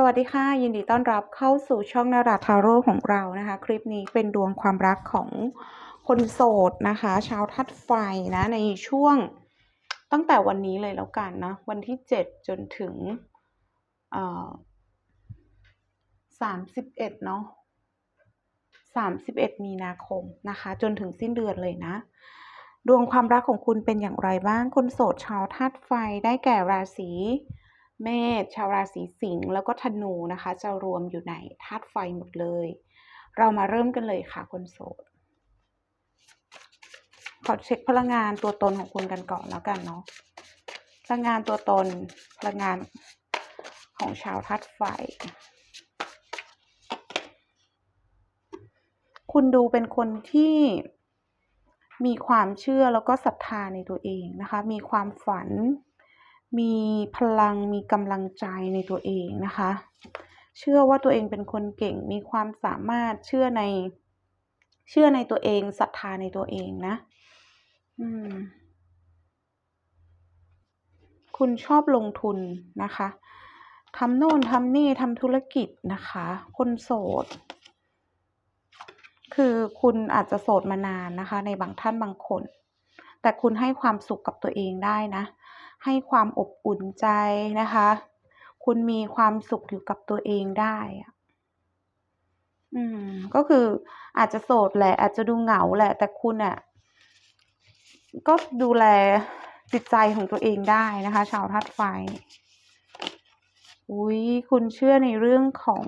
สวัสดีค่ะ ยินดีต้อนรับเข้าสู่ช่องนาราทาโร่ของเรานะคะ คลิปนี้เป็นดวงความรักของคนโสดนะคะ ชาวทัดไฟนะ ในช่วงตั้งแต่วันนี้เลยแล้วกันนะวันที่ 7 จนถึงสามสิบเอ็ดเนาะสามสิบเอ็ดมีนาคมนะคะ จนถึงสิ้นเดือนเลยนะ ดวงความรักของคุณเป็นอย่างไรบ้างคนโสดชาวธาตุไฟได้แก่ราศี เมษชาวราศีสิงห์แล้วก็ธนูนะคะ จะรวมอยู่ในธาตุไฟหมดเลย เรามาเริ่มกันเลยค่ะคนโสดขอเช็คพลังงานตัวตนของคุณกันก่อนแล้วกันเนาะพลังงานตัวตนพลังงานของชาวธาตุไฟ คุณดูเป็นคนที่มีความเชื่อแล้วก็ศรัทธาในตัวเองนะคะ มีความฝัน มีพลังมีกำลังใจในตัวเองนะคะ เชื่อว่าตัวเองเป็นคนเก่งมีความสามารถเชื่อใน เชื่อในตัวเองศรัทธาในตัวเองนะ อืม คุณชอบลงทุนนะคะทำโน่นทำนี่ทำธุรกิจนะคะ คนโสด คือคุณอาจจะโสดมานานนะคะ ในบางท่านบางคน แต่คุณให้ความสุขกับตัวเองได้นะ ให้ความอบอุ่นใจนะคะ คุณมีความสุขอยู่กับตัวเองได้อะอืม ก็คืออาจจะโสดแหละ อาจจะดูเหงาแหละ แต่คุณอะก็ดูแลจิตใจของตัวเองได้นะคะ ชาวธาตุไฟ อุ๊ยคุณเชื่อในเรื่องของ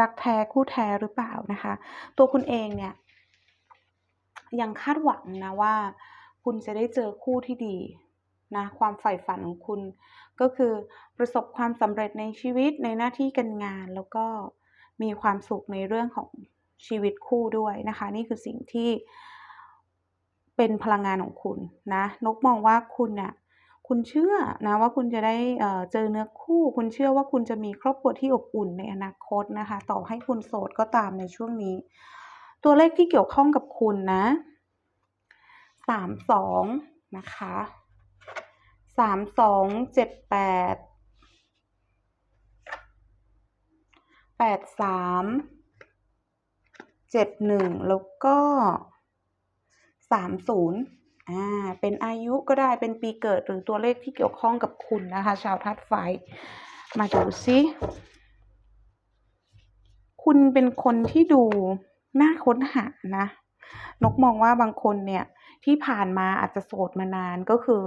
รักแท้คู่แท้หรือเปล่านะคะ ตัวคุณเองเนี่ย ยังคาดหวังนะว่า คุณจะได้เจอคู่ที่ดีนะความใฝ่ฝันของคุณ ก็คือประสบความสำเร็จในชีวิตในหน้าที่การงาน แล้วก็มีความสุขในเรื่องของชีวิตคู่ด้วยนะคะ นี่คือสิ่งที่เป็นพลังงานของคุณนะนกมองว่าคุณน่ะคุณเชื่อนะว่าคุณจะได้เจอเนื้อคู่ คุณเชื่อว่าคุณจะมีครอบครัวที่อบอุ่นในอนาคตนะคะ ต่อให้คุณโสดก็ตามในช่วงนี้ ตัวเลขที่เกี่ยวข้องกับคุณนะสามสองนะคะสามสองเจ็ดแปดแปดสามเจ็ดหนึ่งแล้วก็สามศูนย์อ่า เป็นอายุก็ได้เป็นปีเกิดหรือตัวเลขที่เกี่ยวข้องกับคุณนะคะ ชาวธาตุไฟ มาดูซิ คุณเป็นคนที่ดู น่าค้นหานะ นกมองว่าบางคนเนี่ยที่ผ่านมาอาจจะโสดมานานก็คือ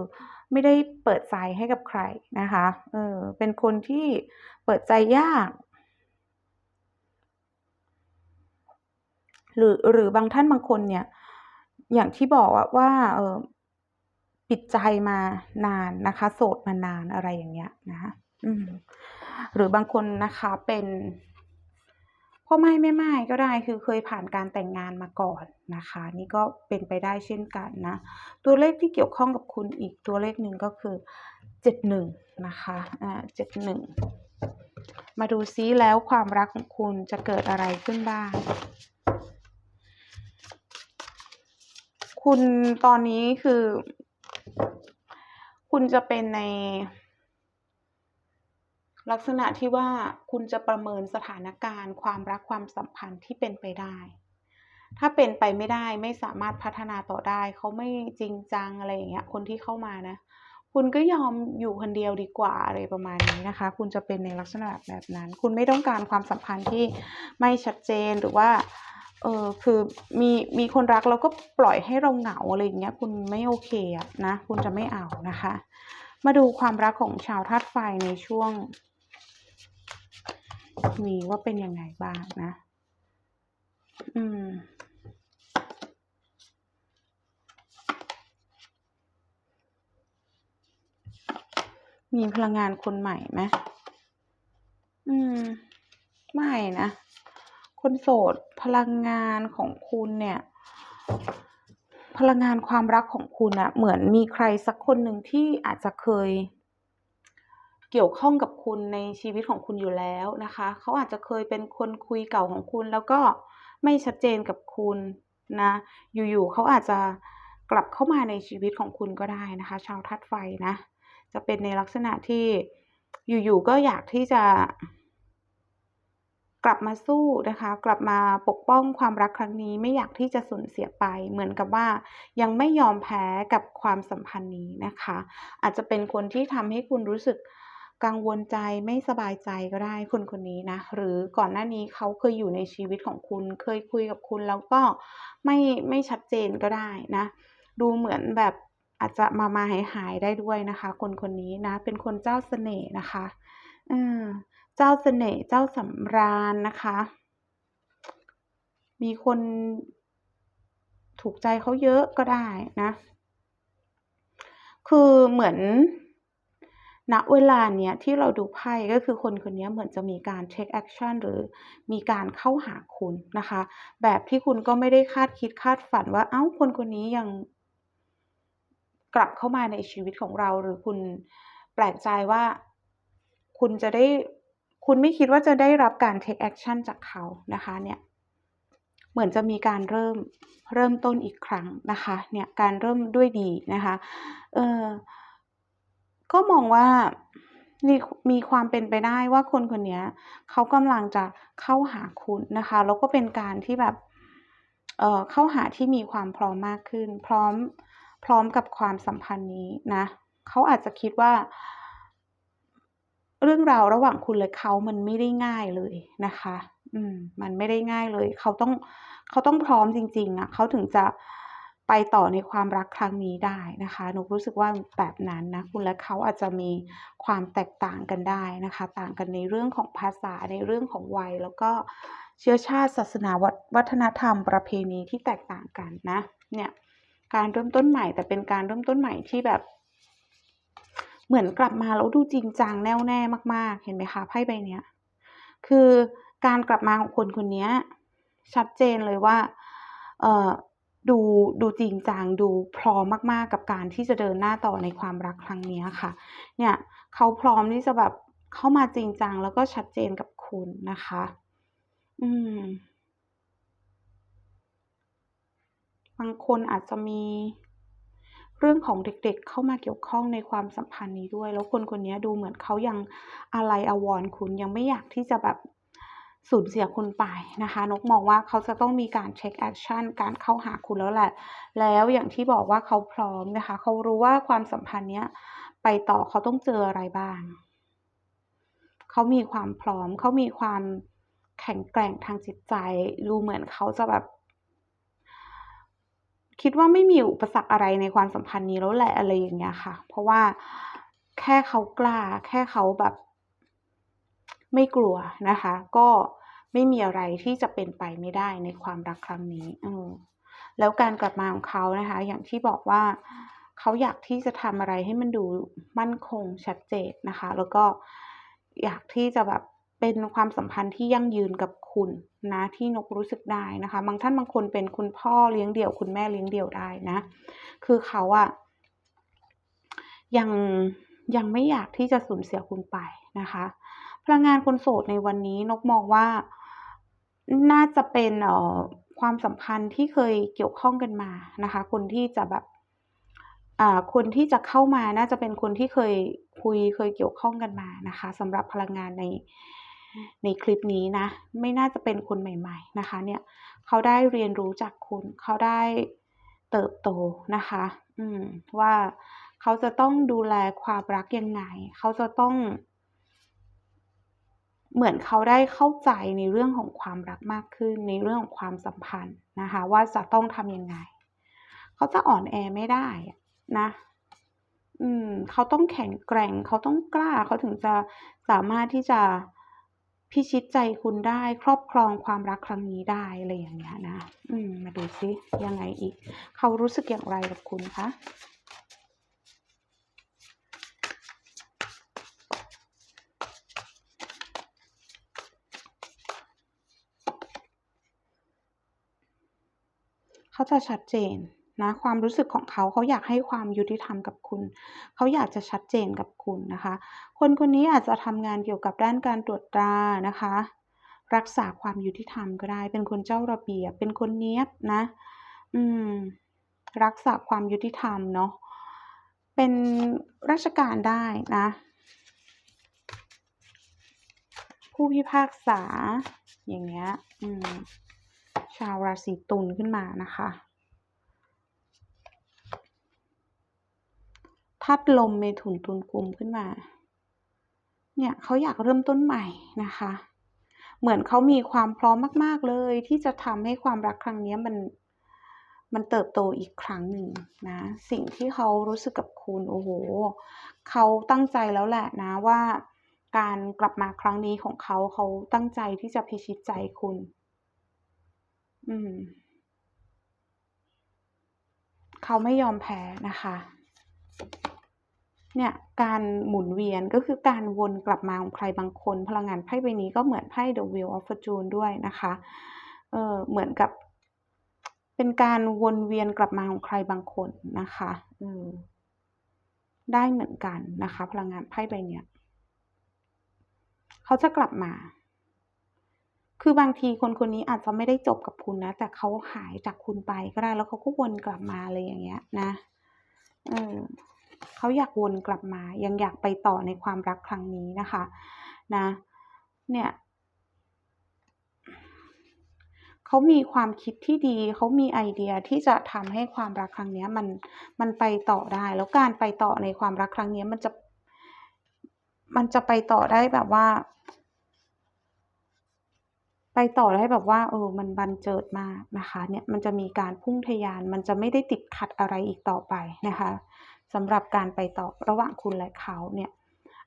ไม่ได้เปิดใจให้กับใครนะคะเออเป็นคนที่เปิดใจยาก หรือหรือบางท่านบางคนเนี่ย อย่างที่บอกว่าเออปิดใจมานานนะคะ โสดมานานอะไรอย่างเงี้ยนะอืมหรือบางคนนะคะเป็น พ่อไม้แม่ไม้ก็ได้คือเคยผ่านการแต่งงานมาก่อนนะคะ นี่ก็เป็นไปได้เช่นกันนะ ตัวเลขที่เกี่ยวข้องกับคุณอีกตัวเลขหนึ่งก็คือเจ็ดหนึ่งนะคะอ่าเจ็ดหนึ่งมาดูซิแล้วความรักของคุณจะเกิดอะไรขึ้นบ้าง คุณตอนนี้คือ คุณจะเป็นใน ลักษณะที่ว่าคุณจะประเมินสถานการณ์ ความรักความสัมพันธ์ที่เป็นไปได้ ถ้าเป็นไปไม่ได้ไม่สามารถพัฒนาต่อได้ เขาไม่จริงจังอะไรอย่างเงี้ยคนที่เข้ามานะ คุณก็ยอมอยู่คนเดียวดีกว่าอะไรประมาณนี้นะคะ คุณจะเป็นในลักษณะแบบนั้น คุณไม่ต้องการความสัมพันธ์ที่ไม่ชัดเจนหรือว่าเออคือมีมีคนรักแล้วก็ปล่อยให้เราเหงาอะไรอย่างเงี้ยคุณไม่โอเคอะนะ คุณจะไม่เอานะคะ มาดูความรักของชาวธาตุไฟในช่วง นี้ว่าเป็นยังไงบ้างนะ อืม มีพลังงานคนใหม่ไหมอืม ไม่นะ คนโสดพลังงานของคุณเนี่ย พลังงานความรักของคุณอะเหมือนมีใครสักคนหนึ่งที่อาจจะเคย เกี่ยวข้องกับคุณในชีวิตของคุณอยู่แล้วนะคะ เขาอาจจะเคยเป็นคนคุยเก่าของคุณแล้วก็ไม่ชัดเจนกับคุณนะ อยู่ๆเขาอาจจะกลับเข้ามาในชีวิตของคุณก็ได้นะคะ ชาวธาตุไฟนะ จะเป็นในลักษณะที่อยู่ๆก็อยากที่จะ กลับมาสู้นะคะ กลับมาปกป้องความรักครั้งนี้ไม่อยากที่จะสูญเสียไป เหมือนกับว่ายังไม่ยอมแพ้กับความสัมพันธ์นี้นะคะ อาจจะเป็นคนที่ทำให้คุณรู้สึก กังวลใจไม่สบายใจก็ได้คนคนนี้นะ หรือก่อนหน้านี้เขาเคยอยู่ในชีวิตของคุณ เคยคุยกับคุณแล้วก็ไม่ไม่ชัดเจนก็ได้นะ ดูเหมือนแบบอาจจะมามาหายหายได้ด้วยนะคะ คนคนนี้นะ เป็นคนเจ้าเสน่ห์นะคะเออเจ้าเสน่ห์เจ้าสำราญนะคะ มีคนถูกใจเขาเยอะก็ได้นะ คือเหมือน ณเวลาเนี้ยที่เราดูไพ่ก็คือคนคนนี้เหมือนจะมีการ take action หรือมีการเข้าหาคุณนะคะ แบบที่คุณก็ไม่ได้คาดคิดคาดฝันว่าเอ้าคนคนนี้ยังกลับเข้ามาในชีวิตของเรา หรือคุณแปลกใจว่า คุณจะได้คุณไม่คิดว่าจะได้รับการ take action จากเขานะคะเนี่ยเหมือนจะมีการเริ่มเริ่มต้นอีกครั้งนะคะเนี่ยการเริ่มด้วยดีนะคะเออ ก็มองว่ามีมีความเป็นไปได้ว่าคนคนนี้เขากำลังจะเข้าหาคุณนะคะ แล้วก็เป็นการที่แบบเอ่อเข้าหาที่มีความพร้อมมากขึ้น พร้อมพร้อมกับความสัมพันธ์นี้นะเขาอาจจะคิดว่า เรื่องราวระหว่างคุณและเขามันไม่ได้ง่ายเลยนะคะ อืม มันไม่ได้ง่ายเลย เขาต้องเขาต้องพร้อมจริง ๆอะเขาถึงจะ ไปต่อในความรักครั้งนี้ได้นะคะหนกรู้สึกว่าแบบนั้นนะคุณและเขาอาจจะมีความแตกต่างกันได้นะคะ ต่างกันในเรื่องของภาษาในเรื่องของวัย แล้วก็เชื้อชาติศาสนาวัฒวัฒนธรรมประเพณีที่แตกต่างกันนะเนี่ยการเริ่มต้นใหม่แต่เป็นการเริ่มต้นใหม่ที่แบบเหมือนกลับมาแล้วดูจริงจังแน่วแน่มาก ๆ เห็นไหมคะไพ่ใบเนี้ยคือการกลับมาของคนคนนี้ชัดเจนเลยว่า เอ่อ ดูดูจริงจังดูพร้อมมากๆกับการที่จะเดินหน้าต่อในความรักครั้งนี้ค่ะ เนี่ยเขาพร้อมที่จะแบบเข้ามาจริงจังแล้วก็ชัดเจนกับคุณนะคะ อืม บางคนอาจจะมีเรื่องของเด็กๆเข้ามาเกี่ยวข้องในความสัมพันธ์นี้ด้วย แล้วคนคนนี้ดูเหมือนเขายังอาลัยอาวรคุณยังไม่อยากที่จะแบบ สูญเสียคุณไปนะคะ นกมองว่าเขาจะต้องมีการ take action การเข้าหาคุณแล้วแหละ แล้วอย่างที่บอกว่าเขาพร้อมนะคะ เขารู้ว่าความสัมพันธ์เนี้ยไปต่อเขาต้องเจออะไรบ้าง เขามีความพร้อม เขามีความแข็งแกร่งทางจิตใจดูเหมือนเขาจะแบบ คิดว่าไม่มีอุปสรรคอะไรในความสัมพันธ์นี้แล้วแหละอะไรอย่างเงี้ยค่ะ เพราะว่าแค่เขากล้า แค่เขาแบบ ไม่กลัวนะคะ ก็ไม่มีอะไรที่จะเป็นไปไม่ได้ในความรักครั้งนี้อแล้วการกลับมาของเขานะคะ อย่างที่บอกว่าเขาอยากที่จะทำอะไรให้มันดูมั่นคงชัดเจนนะคะ แล้วก็อยากที่จะแบบเป็นความสัมพันธ์ที่ยั่งยืนกับคุณนะที่นกรู้สึกได้นะคะ บางท่านบางคนเป็นคุณพ่อเลี้ยงเดี่ยว คุณแม่เลี้ยงเดี่ยวได้นะ คือเขาอะยังยังไม่อยากที่จะสูญเสียคุณไปนะคะ พลังงานคนโสดในวันนี้นกมองว่าน่าจะเป็นเอ่อความสัมพันธ์ที่เคยเกี่ยวข้องกันมานะคะ คนที่จะแบบอ่าคนที่จะเข้ามาน่าจะเป็นคนที่เคยคุยเคยเกี่ยวข้องกันมานะคะสำหรับพลังงานในในคลิปนี้นะ ไม่น่าจะเป็นคนใหม่ ๆ นะคะ เนี่ยเขาได้เรียนรู้จากคุณเขาได้เติบโตนะคะ อืมว่าเขาจะต้องดูแลความรักยังไง เขาจะต้อง เหมือนเขาได้เข้าใจในเรื่องของความรักมากขึ้น ในเรื่องของความสัมพันธ์นะคะ ว่าจะต้องทำยังไง เขาจะอ่อนแอไม่ได้นะอืมเขาต้องแข็งแกร่ง เขาต้องกล้า เขาถึงจะสามารถที่จะพิชิตใจคุณได้ ครอบครองความรักครั้งนี้ได้อะไรอย่างเงี้ยนะ อืม มาดูซิยังไงอีก เขารู้สึกอย่างไรกับคุณคะ? เขาจะชัดเจนนะความรู้สึกของเขาเขาอยากให้ความยุติธรรมกับคุณ เขาอยากจะชัดเจนกับคุณนะคะ คนคนนี้อาจจะทำงานเกี่ยวกับด้านการตรวจตรานะคะ รักษาความยุติธรรมก็ได้ เป็นคนเจ้าระเบียบ เป็นคนเนี๊ยบนะ อืม รักษาความยุติธรรมเนาะเป็นราชการได้นะ ผู้พิพากษาอย่างเงี้ย อืมาวราศีตุลขึ้นมานะคะทัดลมเมถุนตุลกุมขึ้นมา เนี่ยเขาอยากเริ่มต้นใหม่นะคะ เหมือนเขามีความพร้อมมาก ๆเลย ที่จะทำให้ความรักครั้งนี้มันมันเติบโตอีกครั้งหนึ่งนะ สิ่งที่เขารู้สึกกับคุณโอ้โฮเขาตั้งใจแล้วแหละนะว่า การกลับมาครั้งนี้ของเขาเขาตั้งใจที่จะพิชิตใจคุณ อืม เขาไม่ยอมแพ้นะคะ เนี่ย การหมุนเวียนก็คือการวนกลับมาของใครบางคน พลังงานไพ่ใบนี้ก็เหมือนไพ่ The Wheel of Fortune ด้วยนะคะ เออเหมือนกับ เป็นการวนเวียนกลับมาของใครบางคนนะคะอืมได้เหมือนกันนะคะ พลังงานไพ่ใบเนี้ย เขาจะกลับมา คือบางทีคนคนนี้อาจจะไม่ได้จบกับคุณนะ แต่เขาหายจากคุณไปก็ได้ แล้วเขาก็วนกลับมาอะไรอย่างเงี้ยนะ เออเขาอยากวนกลับมา ยังอยากไปต่อในความรักครั้งนี้นะคะ นะ เนี่ยเขามีความคิดที่ดี เขามีไอเดียที่จะทำให้ความรักครั้งเนี้ยมันมันไปต่อได้ แล้วการไปต่อในความรักครั้งเนี้ยมันจะ มันจะไปต่อได้แบบว่า ไปต่อได้แบบว่าเออมันบันเจิดมากนะคะเนี่ยมันจะมีการพุ่งทะยานมันจะไม่ได้ติดขัดอะไรอีกต่อไปนะคะสำหรับการไปต่อระหว่างคุณและเขาเนี่ย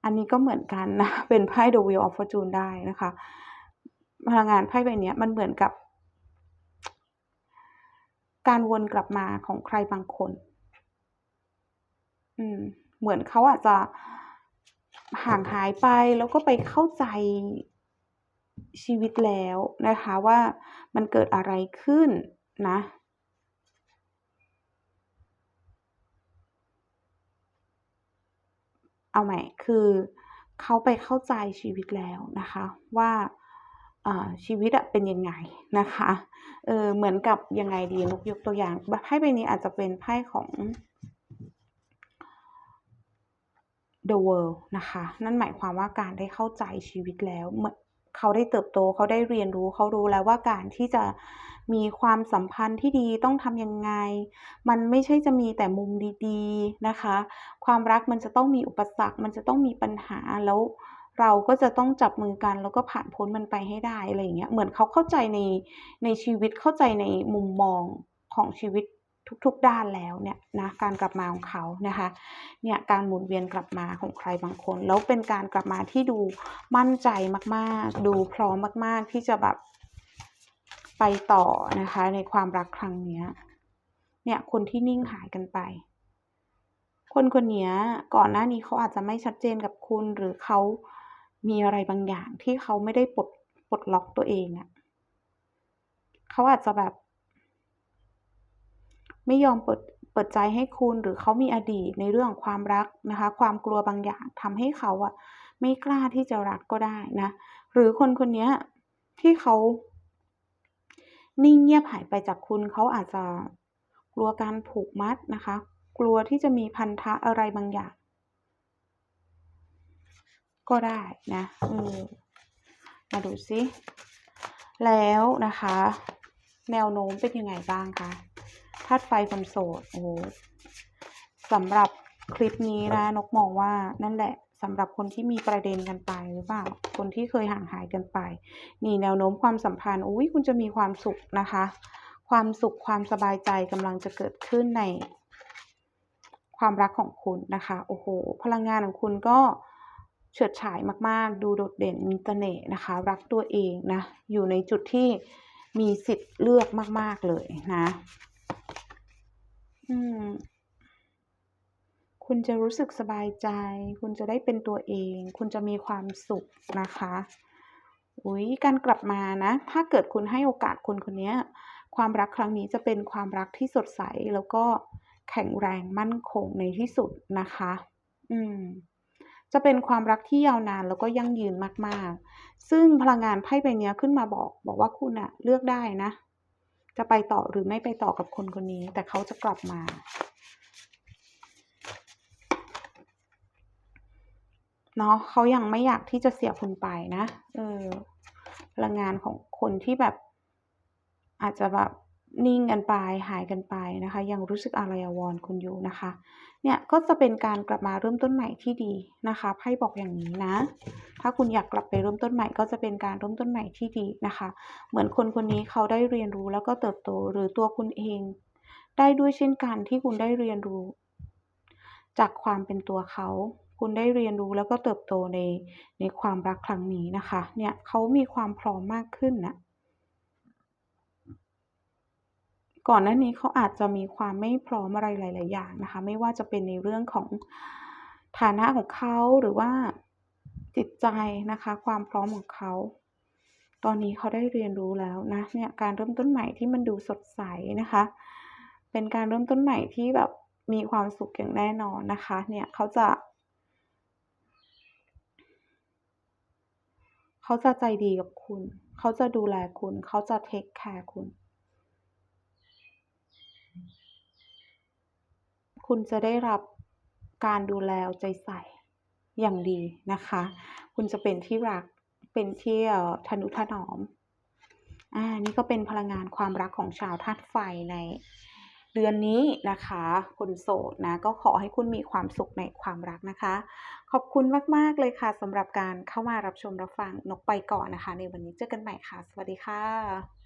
อันนี้ก็เหมือนกันนะเป็นไพ่ The Wheel of Fortune ได้นะคะพลังงานไพ่ใบนี้มันเหมือนกับ การวนกลับมาของใครบางคน อืม เหมือนเขาอาจจะห่างหายไปแล้วก็ไปเข้าใจ ชีวิตแล้วนะคะว่ามันเกิดอะไรขึ้นนะเอาใหม่คือเขาไปเข้าใจชีวิตแล้วนะคะว่าชีวิตอะเป็นยังไงนะคะเออเหมือนกับยังไงดีนกยกตัวอย่างไพ่ใบนี้อาจจะเป็นไพ่ของ The World นะคะ นั่นหมายความว่าการได้เข้าใจชีวิตแล้ว เขาได้เติบโตเขาได้เรียนรู้เขารู้แล้วว่าการที่จะมีความสัมพันธ์ที่ดีต้องทำยังไง มันไม่ใช่จะมีแต่มุมดีๆนะคะ ความรักมันจะต้องมีอุปสรรค มันจะต้องมีปัญหาแล้วเราก็จะต้องจับมือกันแล้วก็ผ่านพ้นมันไปให้ได้อะไรอย่างเงี้ยเหมือนเขาเข้าใจในในชีวิตเข้าใจในมุมมองของชีวิต ทุกๆด้านแล้วเนี่ยนะการกลับมาของเขานะคะเนี่ยการหมุนเวียนกลับมาของใครบางคน แล้วเป็นการกลับมาที่ดูมั่นใจมากๆ ดูพร้อมมาก ๆ ที่จะแบบไปต่อนะคะในความรักครั้งเนี้ยเนี่ยคนที่นิ่งหายกันไป คนคนนี้ก่อนหน้านี้เขาอาจจะไม่ชัดเจนกับคุณหรือเขามีอะไรบางอย่างที่เขาไม่ได้ปลดปลดล็อกตัวเองอะเขาอาจจะแบบ ไม่ยอมเปิดเปิดใจให้คุณหรือเขามีอดีตในเรื่องของความรักนะคะ ความกลัวบางอย่างทำให้เขาอะไม่กล้าที่จะรักก็ได้นะ หรือคนคนนี้ที่เขานิ่งเงียบหายไปจากคุณเขาอาจจะกลัวการผูกมัดนะคะ กลัวที่จะมีพันธะอะไรบางอย่าง ก็ได้นะมาดูซิแล้วนะคะ แนวโน้มเป็นยังไงบ้างคะ ธาตุไฟคนโสดโอ้โฮสำหรับคลิปนี้นะนกมองว่านั่นแหละสำหรับคนที่มีประเด็นกันไปหรือเปล่า คนที่เคยห่างหายกันไป นี่แนวโน้มความสัมพันธ์อุ๊ยคุณจะมีความสุขนะคะ ความสุขความสบายใจกำลังจะเกิดขึ้นใน ความรักของคุณนะคะโอ้โฮพลังงานของคุณก็เฉิดฉายมากๆ ดูโดดเด่นมีเสน่ห์นะคะ รักตัวเองนะ อยู่ในจุดที่มีสิทธิ์เลือกมาก ๆ เลยนะอืม คุณจะรู้สึกสบายใจ คุณจะได้เป็นตัวเอง คุณจะมีความสุขนะคะอุ๊ยการกลับมานะ ถ้าเกิดคุณให้โอกาสคนคนนี้ความรักครั้งนี้จะเป็นความรักที่สดใสแล้วก็แข็งแรงมั่นคงในที่สุดนะคะ อืม จะเป็นความรักที่ยาวนานแล้วก็ยั่งยืนมาก ๆ ซึ่งพลังงานไพ่ใบเนี้ยขึ้นมาบอก บอกว่าคุณน่ะเลือกได้นะ จะไปต่อหรือไม่ไปต่อกับคนคนนี้ แต่เขาจะกลับมา เนาะเขายังไม่อยากที่จะเสียคุณไปนะ เออพลังงานของคนที่แบบ อาจจะแบบ นิ่งกันไปหายกันไปนะคะ ยังรู้สึกอาลัยาวรคุณอยู่นะคะ เนี่ยก็จะเป็นการกลับมาเริ่มต้นใหม่ที่ดีนะคะไพ่บอกอย่างนี้นะ ถ้าคุณอยากกลับไปเริ่มต้นใหม่ ก็จะเป็นการเริ่มต้นใหม่ที่ดีนะคะ เหมือนคนคนนี้เขาได้เรียนรู้แล้วก็เติบโตหรือตัวคุณเอง ได้ด้วยเช่นกันที่คุณได้เรียนรู้ จากความเป็นตัวเขาคุณได้เรียนรู้แล้วก็เติบโตในในความรักครั้งนี้นะคะ เนี่ยเขามีความพร้อมมากขึ้นนะ ก่อนหน้านี้เขาอาจจะมีความไม่พร้อมอะไรหลาย ๆ อย่างนะคะ ไม่ว่าจะเป็นในเรื่องของฐานะของเขาหรือว่าจิตใจนะคะ ความพร้อมของเขา ตอนนี้เขาได้เรียนรู้แล้วนะเนี่ยการเริ่มต้นใหม่ที่มันดูสดใสนะคะ เป็นการเริ่มต้นใหม่ที่แบบมีความสุขอย่างแน่นอนนะคะ เนี่ยเขาจะเขาจะใจดีกับคุณ เขาจะดูแลคุณ เขาจะเทคแคร์คุณ คุณจะได้รับการดูแลใจใส่อย่างดีนะคะ คุณจะเป็นที่รักเป็นที่ทนุถนอมอ่านี่ก็เป็นพลังงานความรักของชาวธาตุไฟในเดือนนี้นะคะคนโสดนะก็ขอให้คุณมีความสุขในความรักนะคะ ขอบคุณมาก ๆ เลยค่ะสำหรับการเข้ามารับชมรับฟังนกไปก่อนนะคะ ในวันนี้เจอกันใหม่ค่ะ สวัสดีค่ะ